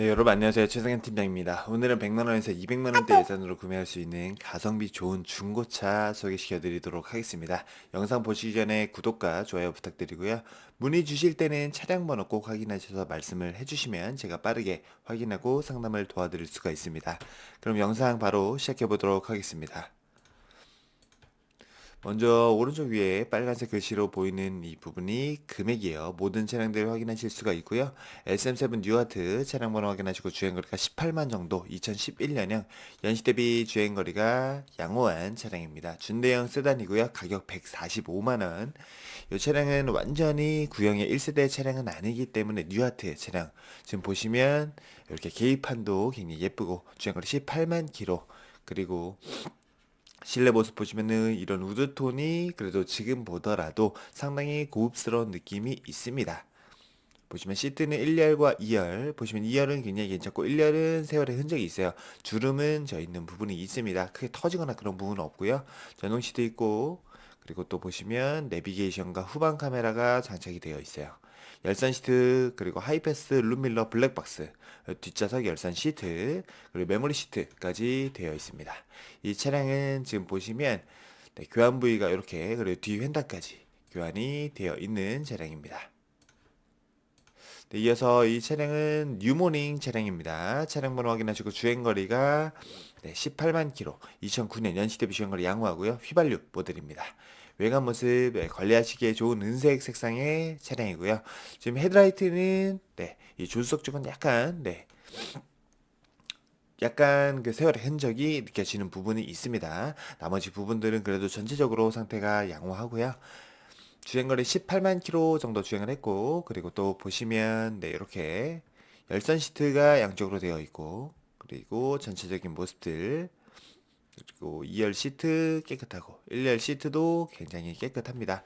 네, 여러분 안녕하세요. 최승현 팀장입니다. 오늘은 100만원에서 200만원대 예산으로 구매할 수 있는 가성비 좋은 중고차 소개시켜 드리도록 하겠습니다. 영상 보시기 전에 구독과 좋아요 부탁드리고요. 문의 주실 때는 차량 번호 꼭 확인하셔서 말씀을 해주시면 제가 빠르게 확인하고 상담을 도와드릴 수가 있습니다. 그럼 영상 바로 시작해 보도록 하겠습니다. 먼저 오른쪽 위에 빨간색 글씨로 보이는 이 부분이 금액이에요. 모든 차량들 확인하실 수가 있고요. SM7 뉴아트 차량 번호 확인하시고 주행거리가 18만 정도 2011년형 연식 대비 주행거리가 양호한 차량입니다. 준대형 세단이고요. 가격 145만원 이 차량은 완전히 구형의 1세대 차량은 아니기 때문에 뉴아트 차량 지금 보시면 이렇게 계기판도 굉장히 예쁘고 주행거리 18만 킬로 그리고 실내 모습 보시면은 이런 우드톤이 그래도 지금 보더라도 상당히 고급스러운 느낌이 있습니다. 보시면 시트는 1열과 2열. 보시면 2열은 굉장히 괜찮고 1열은 세월의 흔적이 있어요. 주름은 져 있는 부분이 있습니다. 크게 터지거나 그런 부분은 없고요. 전동 시트 있고 그리고 또 보시면 내비게이션과 후방 카메라가 장착이 되어 있어요 열선 시트 그리고 하이패스 룸밀러 블랙박스 뒷좌석 열선 시트 그리고 메모리 시트까지 되어 있습니다. 이 차량은 지금 보시면 네, 교환 부위가 이렇게 그리고 뒤 휀다까지 교환이 되어 있는 차량입니다. 네, 이어서 이 차량은 뉴모닝 차량입니다. 차량 번호 확인하시고 주행거리가 네, 18만 킬로 2009년 연식 대비 주행거리 양호하고요. 휘발유 모델입니다. 외관 모습 네, 관리하시기에 좋은 은색 색상의 차량이고요. 지금 헤드라이트는 네, 이 조수석 쪽은 약간 네. 약간 그 세월의 흔적이 느껴지는 부분이 있습니다. 나머지 부분들은 그래도 전체적으로 상태가 양호하고요. 주행거리 18만 킬로 정도 주행을 했고 그리고 또 보시면 네 이렇게 열선 시트가 양쪽으로 되어 있고 그리고 전체적인 모습들 그리고 2열 시트 깨끗하고 1열 시트도 굉장히 깨끗합니다.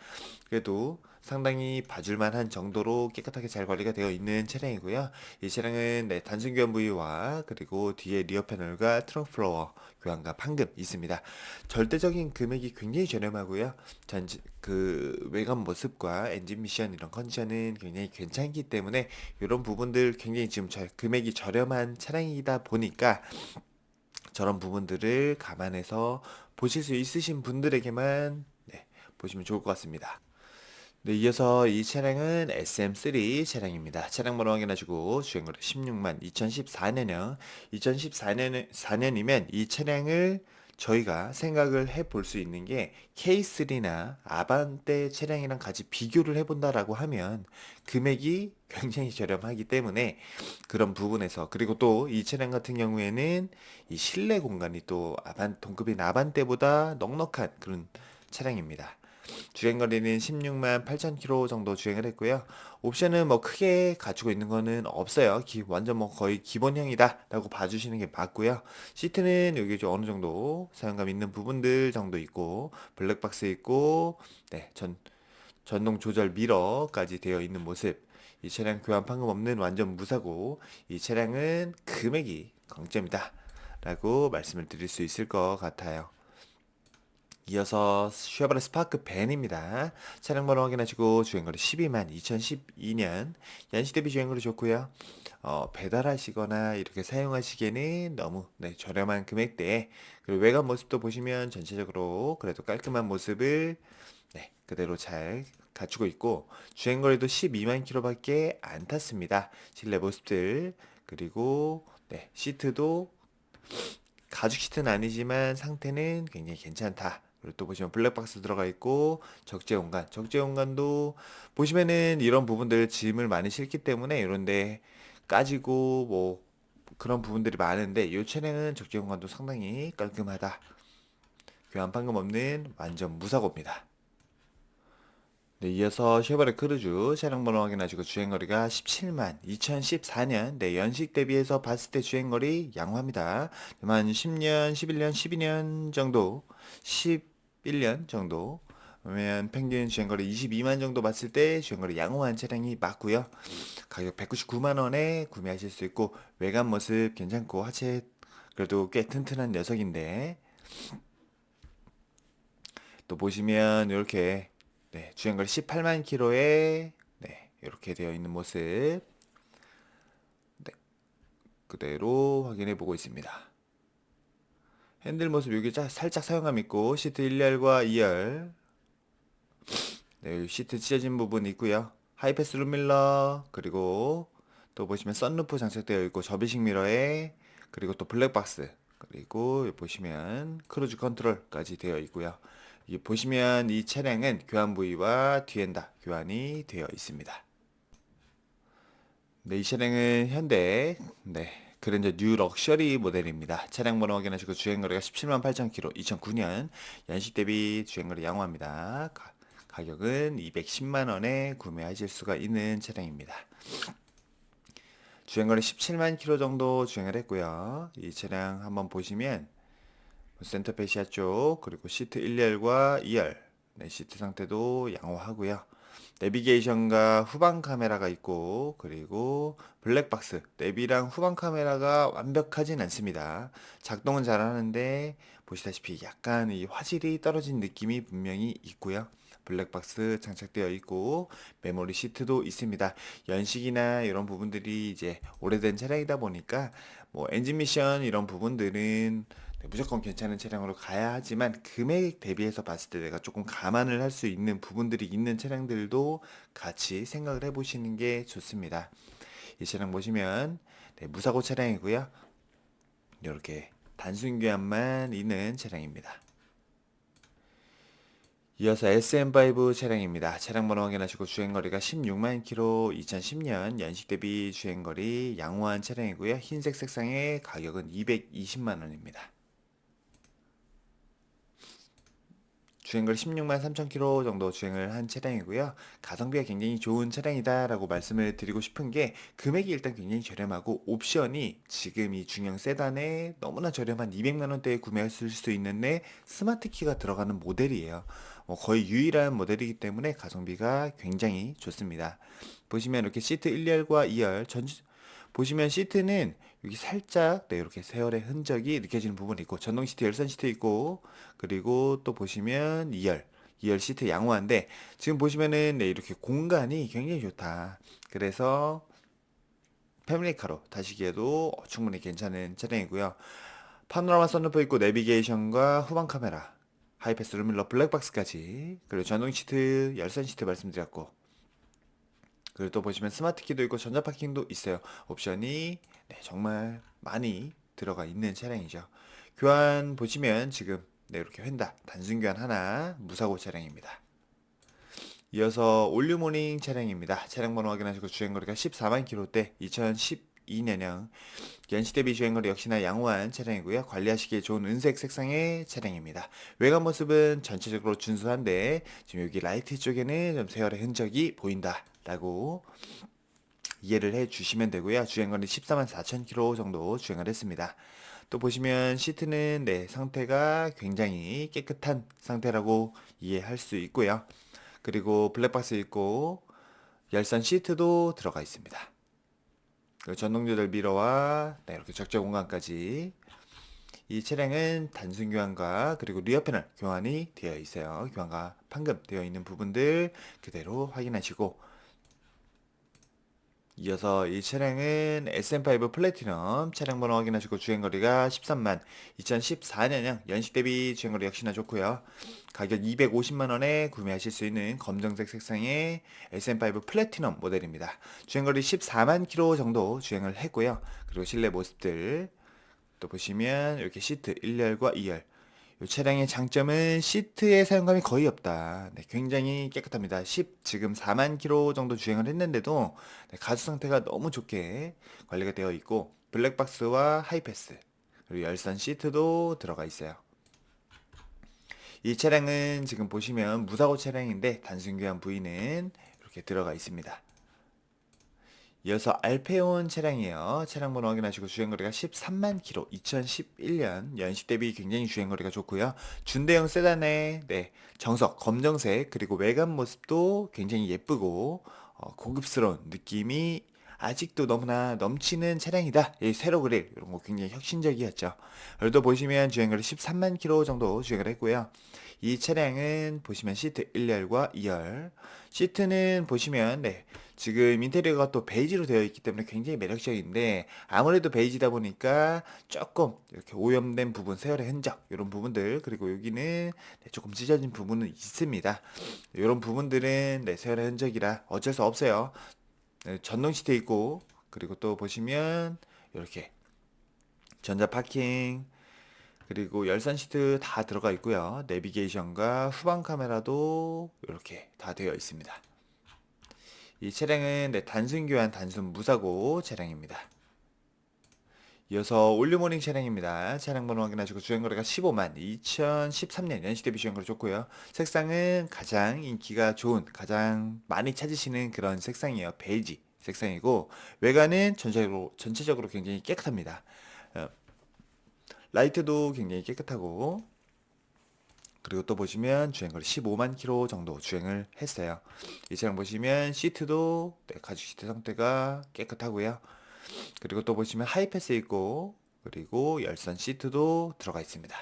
그래도 상당히 봐줄만 한 정도로 깨끗하게 잘 관리가 되어 있는 차량이고요. 이 차량은 네, 단순 교환 부위와 그리고 뒤에 리어 패널과 트렁크 플로어 교환과 판금 있습니다. 절대적인 금액이 굉장히 저렴하고요. 전지, 그 외관 모습과 엔진 미션 이런 컨디션은 굉장히 괜찮기 때문에 이런 부분들 굉장히 지금 저, 금액이 저렴한 차량이다 보니까 저런 부분들을 감안해서 보실 수 있으신 분들에게만 네, 보시면 좋을 것 같습니다. 네, 이어서 이 차량은 SM3 차량입니다. 차량 번호 확인하시고 주행거리 16만 2014년형 2014년 4년이면 이 차량을 저희가 생각을 해볼 수 있는 게 K3나 아반떼 차량이랑 같이 비교를 해본다라고 하면 금액이 굉장히 저렴하기 때문에 그런 부분에서 그리고 또 이 차량 같은 경우에는 이 실내 공간이 또 아반 동급인 아반떼보다 넉넉한 그런 차량입니다. 주행 거리는 16만 8천 킬로 정도 주행을 했고요. 옵션은 뭐 크게 갖추고 있는 거는 없어요. 기, 완전 뭐 거의 기본형이다 라고 봐주시는 게 맞고요. 시트는 여기 좀 어느 정도 사용감 있는 부분들 정도 있고 블랙박스 있고 네, 전, 전동 조절 미러까지 되어 있는 모습 이 차량 교환 판금 없는 완전 무사고 이 차량은 금액이 강점이다 라고 말씀을 드릴 수 있을 것 같아요. 이어서 쉐보레 스파크 벤입니다. 차량 번호 확인하시고 주행거리 12만 2012년 연식 대비 주행거리 좋고요. 어, 배달하시거나 이렇게 사용하시기에는 너무 네, 저렴한 금액대에 그리고 외관 모습도 보시면 전체적으로 그래도 깔끔한 모습을 네, 그대로 잘 갖추고 있고 주행거리도 12만 킬로밖에 안 탔습니다. 실내 모습들 그리고 네, 시트도 가죽 시트는 아니지만 상태는 굉장히 괜찮다. 그리고 또 보시면 블랙박스 들어가 있고 적재 공간, 적재 공간도 보시면은 이런 부분들 짐을 많이 실기 때문에 이런데 까지고 뭐 그런 부분들이 많은데 이 차량은 적재 공간도 상당히 깔끔하다. 교환 판금 없는 완전 무사고입니다. 네, 이어서 쉐보레 크루즈 차량 번호 확인하시고 주행거리가 17만 2014년 네, 연식 대비해서 봤을 때 주행거리 양호합니다. 한 10년, 11년, 12년 정도 10 1년 정도 그러면 평균 주행거리 22만 정도 봤을 때 주행거리 양호한 차량이 맞고요. 가격 199만 원에 구매하실 수 있고 외관 모습 괜찮고 하체 그래도 꽤 튼튼한 녀석인데 또 보시면 이렇게 네, 주행거리 18만 킬로에 네, 이렇게 되어 있는 모습 그대로 확인해 보고 있습니다. 핸들 모습 여기 살짝 사용감 있고 시트 1열과 2열 네, 시트 찢어진 부분 있고요. 하이패스 룸밀러 그리고 또 보시면 썬루프 장착되어 있고 접이식 미러에 그리고 또 블랙박스 그리고 보시면 크루즈 컨트롤까지 되어 있고요. 이 보시면 이 차량은 교환 부위와 뒤엔다 교환이 되어 있습니다. 네, 이 차량은 현대 네, 그랜저 뉴 럭셔리 모델입니다. 차량 번호 확인하시고 주행거리가 17만 8천 킬로 2009년 연식 대비 주행거리 양호합니다. 가, 가격은 210만 원에 구매하실 수가 있는 차량입니다. 주행거리 17만 킬로 정도 주행을 했고요. 이 차량 한번 보시면 센터페시아 쪽 그리고 시트 1열과 2열 네, 시트 상태도 양호하고요. 내비게이션과 후방 카메라가 있고 그리고 블랙박스 내비랑 후방 카메라가 완벽하진 않습니다. 작동은 잘 하는데 보시다시피 약간 이 화질이 떨어진 느낌이 분명히 있고요. 블랙박스 장착되어 있고 메모리 시트도 있습니다. 연식이나 이런 부분들이 이제 오래된 차량이다 보니까 뭐 엔진 미션 이런 부분들은 네, 무조건 괜찮은 차량으로 가야 하지만 금액 대비해서 봤을 때 내가 조금 감안을 할 수 있는 부분들이 있는 차량들도 같이 생각을 해보시는 게 좋습니다. 이 차량 보시면 네, 무사고 차량이고요. 이렇게 단순 교환만 있는 차량입니다. 이어서 SM5 차량입니다. 차량 번호 확인하시고 주행거리가 16만 킬로 2010년 연식 대비 주행거리 양호한 차량이고요. 흰색 색상의 가격은 220만 원입니다. 주행거리 16만 3천 킬로 정도 주행을 한 차량이고요. 가성비가 굉장히 좋은 차량이다라고 말씀을 드리고 싶은 게 금액이 일단 굉장히 저렴하고 옵션이 지금 이 중형 세단에 너무나 저렴한 200만 원대에 구매하실 수 있는데 스마트 키가 들어가는 모델이에요. 뭐 거의 유일한 모델이기 때문에 가성비가 굉장히 좋습니다. 보시면 이렇게 시트 1열과 2열 전 보시면 시트는 여기 살짝 네, 이렇게 세열의 흔적이 느껴지는 부분이 있고 전동 시트 열선 시트 있고 그리고 또 보시면 2열 2열 시트 양호한데 지금 보시면은 네, 이렇게 공간이 굉장히 좋다. 그래서 패밀리카로 타시기에도 충분히 괜찮은 차량이고요. 파노라마 선루프 있고 내비게이션과 후방 카메라, 하이패스 루밀러 블랙박스까지 그리고 전동 시트 열선 시트 말씀드렸고 그리고 또 보시면 스마트 키도 있고 전자 파킹도 있어요. 옵션이 네, 정말 많이 들어가 있는 차량이죠. 교환 보시면 지금 네, 이렇게 휀다 단순 교환 하나 무사고 차량입니다. 이어서 올류모닝 차량입니다. 차량 번호 확인하시고 주행거리가 14만 킬로대 2012년형 연시 대비 주행거리 역시나 양호한 차량이고요. 관리하시기에 좋은 은색 색상의 차량입니다. 외관 모습은 전체적으로 준수한데 지금 여기 라이트 쪽에는 좀 세월의 흔적이 보인다. 라고 이해를 해 주시면 되고요. 주행거리 14만 4천 킬로 정도 주행을 했습니다. 또 보시면 시트는 네, 상태가 굉장히 깨끗한 상태라고 이해할 수 있고요. 그리고 블랙박스 있고 열선 시트도 들어가 있습니다. 전동 조절 미러와 네, 이렇게 적재 공간까지 이 차량은 단순 교환과 그리고 리어 패널 교환이 되어 있어요. 교환과 판금 되어 있는 부분들 그대로 확인하시고 이어서 이 차량은 SM5 플래티넘 차량 번호 확인하시고 주행거리가 13만 2014년형 연식 대비 주행거리 역시나 좋고요. 가격 250만원에 구매하실 수 있는 검정색 색상의 SM5 플래티넘 모델입니다. 주행거리 14만 킬로 정도 주행을 했고요. 그리고 실내 모습들 또 보시면 이렇게 시트 1열과 2열 이 차량의 장점은 시트의 사용감이 거의 없다. 네, 굉장히 깨끗합니다. 10 지금 4만 킬로 정도 주행을 했는데도 네, 가수 상태가 너무 좋게 관리가 되어 있고 블랙박스와 하이패스 그리고 열선 시트도 들어가 있어요. 이 차량은 지금 보시면 무사고 차량인데 단순 교환 부위는 이렇게 들어가 있습니다. 이어서 알페온 차량이에요. 차량 번호 확인하시고 주행거리가 13만 킬로 2011년 연식 대비 굉장히 주행거리가 좋고요. 준대형 세단의 네, 정석 검정색 그리고 외관 모습도 굉장히 예쁘고 어, 고급스러운 느낌이 아직도 너무나 넘치는 차량이다. 이 세로 그릴 이런 거 굉장히 혁신적이었죠. 그래도 보시면 주행거리 13만 킬로 정도 주행을 했고요. 이 차량은 보시면 시트 1열과 2열. 시트는 보시면 네. 지금 인테리어가 또 베이지로 되어 있기 때문에 굉장히 매력적인데 아무래도 베이지다 보니까 조금 이렇게 오염된 부분, 세월의 흔적 이런 부분들 그리고 여기는 네, 조금 찢어진 부분은 있습니다. 이런 부분들은 네, 세월의 흔적이라 어쩔 수 없어요. 네, 전동 시트 있고 그리고 또 보시면 이렇게 전자 파킹 그리고 열선 시트 다 들어가 있고요. 내비게이션과 후방 카메라도 이렇게 다 되어 있습니다. 이 차량은 네, 단순 교환 단순 무사고 차량입니다. 이어서 올류모닝 차량입니다. 차량 번호 확인하시고 주행거리가 15만 2013년 연식 대비 주행거리 좋고요. 색상은 가장 인기가 좋은 가장 많이 찾으시는 그런 색상이에요. 베이지 색상이고 외관은 전체적으로, 전체적으로 굉장히 깨끗합니다. 어, 라이트도 굉장히 깨끗하고 그리고 또 보시면 주행거리 15만 킬로 정도 주행을 했어요. 이 차량 보시면 시트도 네, 가죽 시트 상태가 깨끗하고요. 그리고 또 보시면 하이패스 있고 그리고 열선 시트도 들어가 있습니다.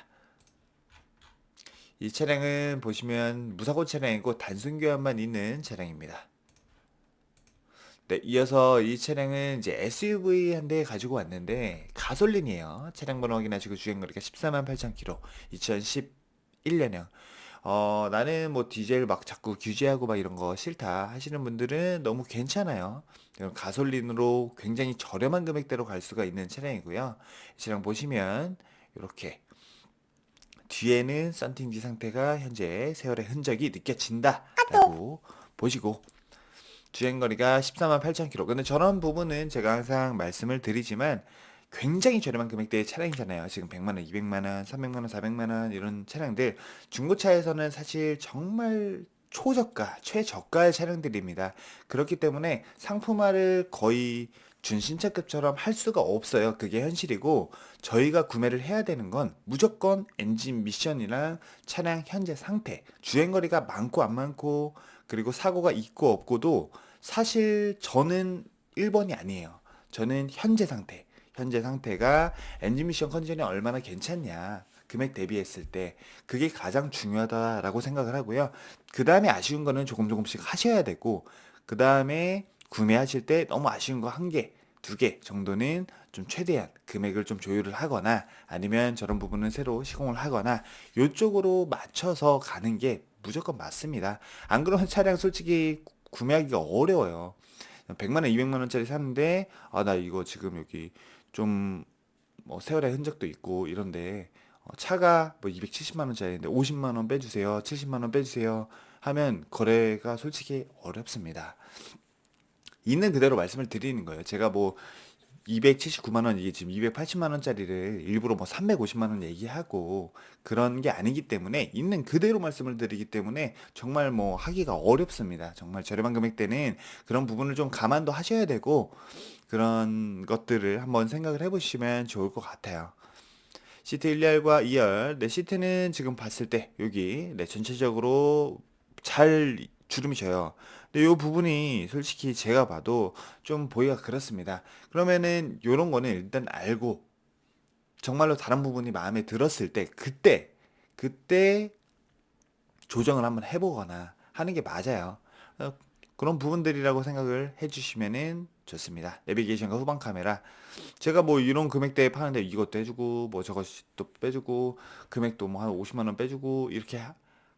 이 차량은 보시면 무사고 차량이고 단순 교환만 있는 차량입니다. 네, 이어서 이 차량은 이제 SUV 한 대 가지고 왔는데 가솔린이에요. 차량 번호 확인하시고 주행 거리가 14만 8천 킬로, 2011년형. 어, 나는 뭐 디젤 막 자꾸 규제하고 막 이런 거 싫다 하시는 분들은 너무 괜찮아요. 가솔린으로 굉장히 저렴한 금액대로 갈 수가 있는 차량이고요. 이 차량 보시면 이렇게 뒤에는 썬팅지 상태가 현재 세월의 흔적이 느껴진다라고 보시고 주행거리가 14만 8천 킬로. 근데 저런 부분은 제가 항상 말씀을 드리지만 굉장히 저렴한 금액대의 차량이잖아요. 지금 100만 원, 200만 원, 300만 원, 400만 원 이런 차량들 중고차에서는 사실 정말 초저가, 최저가의 차량들입니다. 그렇기 때문에 상품화를 거의 준신차급처럼 할 수가 없어요. 그게 현실이고 저희가 구매를 해야 되는 건 무조건 엔진 미션이랑 차량 현재 상태, 주행거리가 많고 안 많고 그리고 사고가 있고 없고도 사실 저는 1번이 아니에요. 저는 현재 상태. 현재 상태가 엔진 미션 컨디션이 얼마나 괜찮냐. 금액 대비했을 때 그게 가장 중요하다라고 생각을 하고요. 그 다음에 아쉬운 거는 조금 조금씩 하셔야 되고 그 다음에 구매하실 때 너무 아쉬운 거 한 개, 두 개 정도는 좀 최대한 금액을 좀 조율을 하거나 아니면 저런 부분은 새로 시공을 하거나 이쪽으로 맞춰서 가는 게 무조건 맞습니다. 안 그러면 차량 솔직히 구매하기가 어려워요. 100만 원, 200만 원짜리 사는데 아 나 이거 지금 여기 좀 뭐 세월의 흔적도 있고 이런데 어, 차가 뭐 270만 원짜리인데 50만 원 빼주세요, 70만 원 빼주세요 하면 거래가 솔직히 어렵습니다. 있는 그대로 말씀을 드리는 거예요. 제가 뭐 279만 원 이게 지금 280만 원짜리를 일부러 뭐 350만 원 얘기하고 그런 게 아니기 때문에 있는 그대로 말씀을 드리기 때문에 정말 뭐 하기가 어렵습니다. 정말 저렴한 금액대는 그런 부분을 좀 감안도 하셔야 되고 그런 것들을 한번 생각을 해보시면 좋을 것 같아요. 시트 1열과 2열, 네, 시트는 지금 봤을 때 여기 네, 전체적으로 잘 주름이 져요. 근데 이 부분이 솔직히 제가 봐도 좀 보기가 그렇습니다. 그러면은 이런 거는 일단 알고 정말로 다른 부분이 마음에 들었을 때 그때 그때 조정을 한번 해보거나 하는 게 맞아요. 어, 그런 부분들이라고 생각을 해주시면은 좋습니다. 내비게이션과 후방 카메라. 제가 뭐 이런 금액대에 파는데 이것도 해주고 뭐 저것도 빼주고 금액도 뭐 한 50만 원 빼주고 이렇게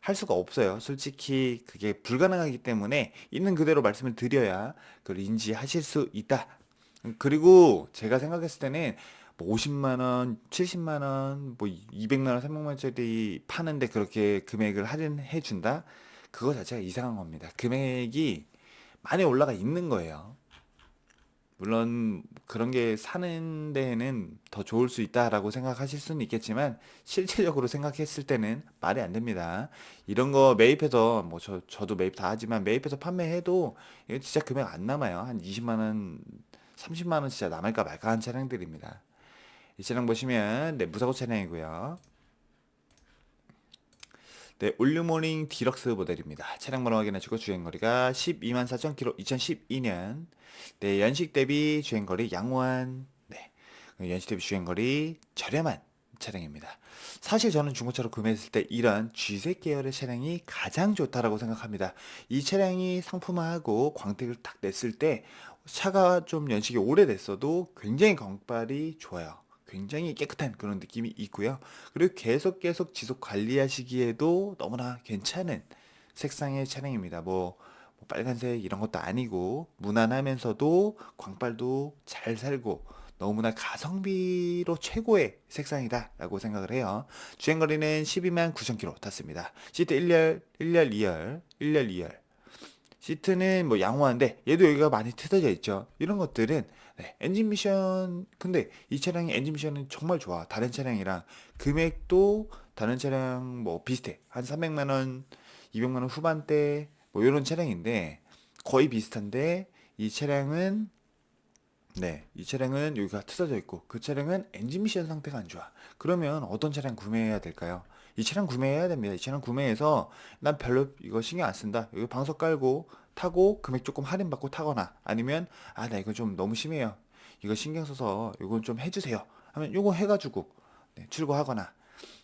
할 수가 없어요. 솔직히 그게 불가능하기 때문에 있는 그대로 말씀을 드려야 그걸 인지하실 수 있다. 그리고 제가 생각했을 때는 뭐 50만 원, 70만 원, 뭐 200만 원, 300만 원짜리 파는데 그렇게 금액을 할인해 준다? 그거 자체가 이상한 겁니다. 금액이 많이 올라가 있는 거예요. 물론 그런 게 사는 데에는 더 좋을 수 있다라고 생각하실 수는 있겠지만 실질적으로 생각했을 때는 말이 안 됩니다. 이런 거 매입해서 뭐 저 저도 매입 다 하지만 매입해서 판매해도 이거 진짜 금액 안 남아요. 한 20만 원, 30만 원 진짜 남을까 말까 한 차량들입니다. 이 차량 보시면 네, 무사고 차량이고요. 네, 올류모닝 디럭스 모델입니다. 차량 번호 확인하시고 주행거리가 12만 4천 킬로 2012년. 네, 연식 대비 주행거리 양호한 네. 연식 대비 주행거리 저렴한 차량입니다. 사실 저는 중고차로 구매했을 때 이런 G색 계열의 차량이 가장 좋다라고 생각합니다. 이 차량이 상품화하고 광택을 딱 냈을 때 차가 좀 연식이 오래됐어도 굉장히 광발이 좋아요. 굉장히 깨끗한 그런 느낌이 있고요. 그리고 계속 계속 지속 관리하시기에도 너무나 괜찮은 색상의 차량입니다. 뭐, 뭐 빨간색 이런 것도 아니고 무난하면서도 광발도 잘 살고 너무나 가성비로 최고의 색상이다라고 생각을 해요. 주행거리는 12만 9천 킬로 탔습니다. 시트 1열, 1열, 2열, 1열, 2열. 시트는 뭐 양호한데 얘도 여기가 많이 뜯어져 있죠. 이런 것들은 네, 엔진 미션 근데 이 차량의 엔진 미션은 정말 좋아. 다른 차량이랑 금액도 다른 차량 뭐 비슷해. 한 300만 원, 200만 원 후반대 뭐 이런 차량인데 거의 비슷한데 이 차량은 네, 이 차량은 여기가 트어져 있고 그 차량은 엔진 미션 상태가 안 좋아. 그러면 어떤 차량 구매해야 될까요? 이 차량 구매해야 됩니다. 이 차량 구매해서 난 별로 이거 신경 안 쓴다. 여기 방석 깔고 타고 금액 조금 할인 받고 타거나 아니면 아, 나 이거 좀 너무 심해요. 이거 신경 써서 이건 좀 해주세요. 하면 요거 해가지고 네, 출고하거나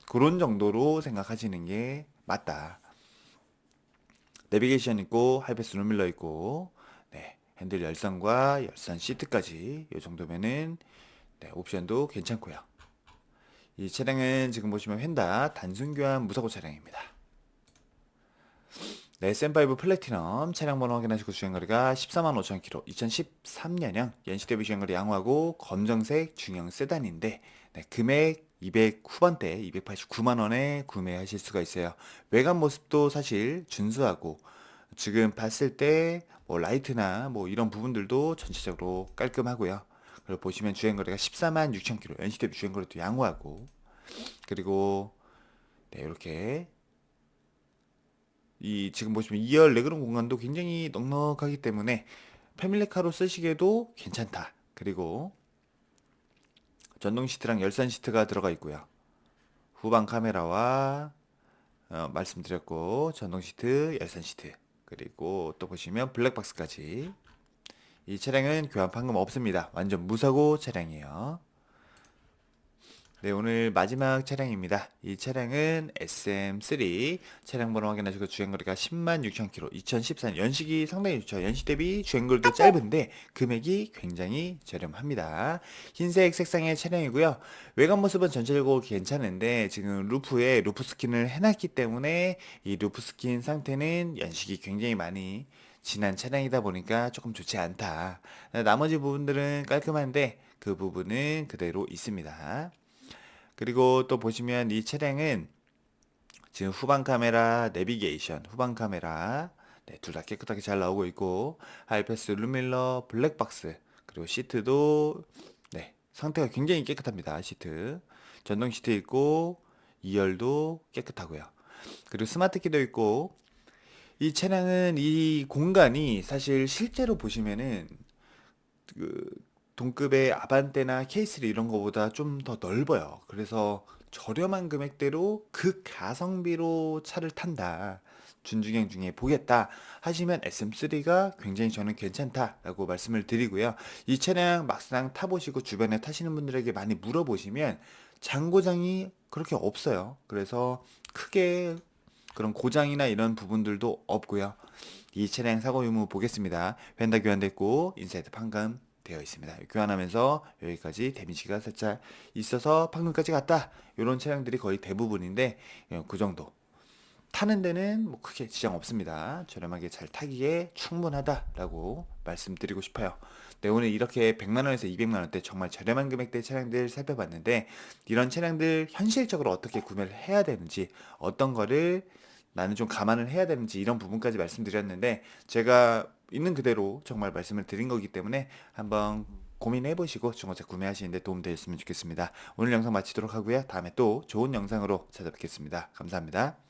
그런 정도로 생각하시는 게 맞다. 내비게이션 있고 하이패스 룸밀러 있고 네, 핸들 열선과 열선 시트까지 이 정도면은 네, 옵션도 괜찮고요. 이 차량은 지금 보시면 휀다 단순 교환 무사고 차량입니다. 네, SM5 플래티넘 차량 번호 확인하시고 주행거리가 14만 5천 킬로 2013년형 연식 대비 주행거리 양호하고 검정색 중형 세단인데 네, 금액 200 후반대 289만 원에 구매하실 수가 있어요. 외관 모습도 사실 준수하고 지금 봤을 때 뭐 라이트나 뭐 이런 부분들도 전체적으로 깔끔하고요. 그리고 보시면 주행거리가 14만 6천 킬로 연식 대비 주행거리도 양호하고 그리고 네, 이렇게 이 지금 보시면 2열 레그룸 공간도 굉장히 넉넉하기 때문에 패밀리카로 쓰시기에도 괜찮다. 그리고 전동 시트랑 열선 시트가 들어가 있고요. 후방 카메라와 어, 말씀드렸고 전동 시트, 열선 시트 그리고 또 보시면 블랙박스까지 이 차량은 교환 판금 없습니다. 완전 무사고 차량이에요. 네, 오늘 마지막 차량입니다. 이 차량은 SM3 차량 번호 확인하시고 주행거리가 10만 6천 킬로 2014년 연식이 상당히 좋죠. 연식 대비 주행거리도 짧은데 금액이 굉장히 저렴합니다. 흰색 색상의 차량이고요. 외관 모습은 전체적으로 괜찮은데 지금 루프에 루프 스킨을 해놨기 때문에 이 루프 스킨 상태는 연식이 굉장히 많이 지난 차량이다 보니까 조금 좋지 않다. 나머지 부분들은 깔끔한데 그 부분은 그대로 있습니다. 그리고 또 보시면 이 차량은 지금 후방 카메라, 내비게이션, 후방 카메라 네, 둘 다 깨끗하게 잘 나오고 있고 하이패스 룸밀러, 블랙박스 그리고 시트도 네, 상태가 굉장히 깨끗합니다. 시트 전동 시트 있고 2열도 깨끗하고요. 그리고 스마트 키도 있고 이 차량은 이 공간이 사실 실제로 보시면은 그 동급의 아반떼나 케이스 이런 거보다 좀 더 넓어요. 그래서 저렴한 금액대로 그 가성비로 차를 탄다. 준중형 중에 보겠다 하시면 SM3가 굉장히 저는 괜찮다라고 말씀을 드리고요. 이 차량 막상 타보시고 주변에 타시는 분들에게 많이 물어보시면 장고장이 그렇게 없어요. 그래서 크게 그런 고장이나 이런 부분들도 없고요. 이 차량 사고 유무 보겠습니다. 휀다 교환됐고 인사이드 판금 되어 있습니다. 교환하면서 여기까지 데미지가 살짝 있어서 판금까지 갔다. 이런 차량들이 거의 대부분인데 예, 그 정도. 타는 데는 뭐 크게 지장 없습니다. 저렴하게 잘 타기에 충분하다라고 말씀드리고 싶어요. 네, 오늘 이렇게 100만원에서 200만원대 정말 저렴한 금액대 차량들 살펴봤는데 이런 차량들 현실적으로 어떻게 구매를 해야 되는지 어떤 거를 나는 좀 감안을 해야 되는지 이런 부분까지 말씀드렸는데 제가 있는 그대로 정말 말씀을 드린 거기 때문에 한번 고민해 보시고 중고차 구매하시는데 도움 되셨으면 좋겠습니다. 오늘 영상 마치도록 하고요. 다음에 또 좋은 영상으로 찾아뵙겠습니다. 감사합니다.